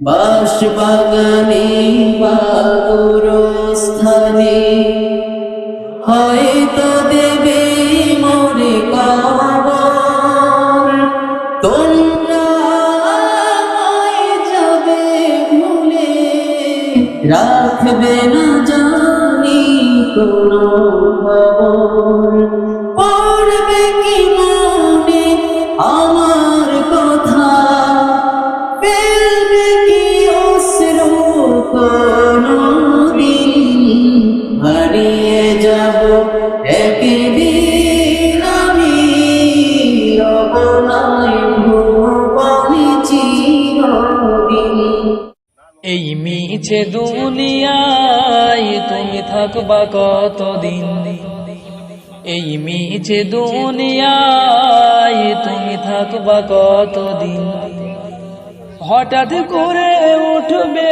বাস বাগানে বাগুর স্থানে হয়তো দেবে মোরে কবর তোমরা যাবে ভুলে। রাখবে না জানি কোনো খবর। পড়বে কি মনে আমার কথা? ফেলবে যাব, একদিন আমি এই মিছে দুনিয়ায় তুমি থাকবা কতদিন? এই মিছে দুনিয়ায় তুমি থাকবা কতদিন? হঠাৎ করে উঠবে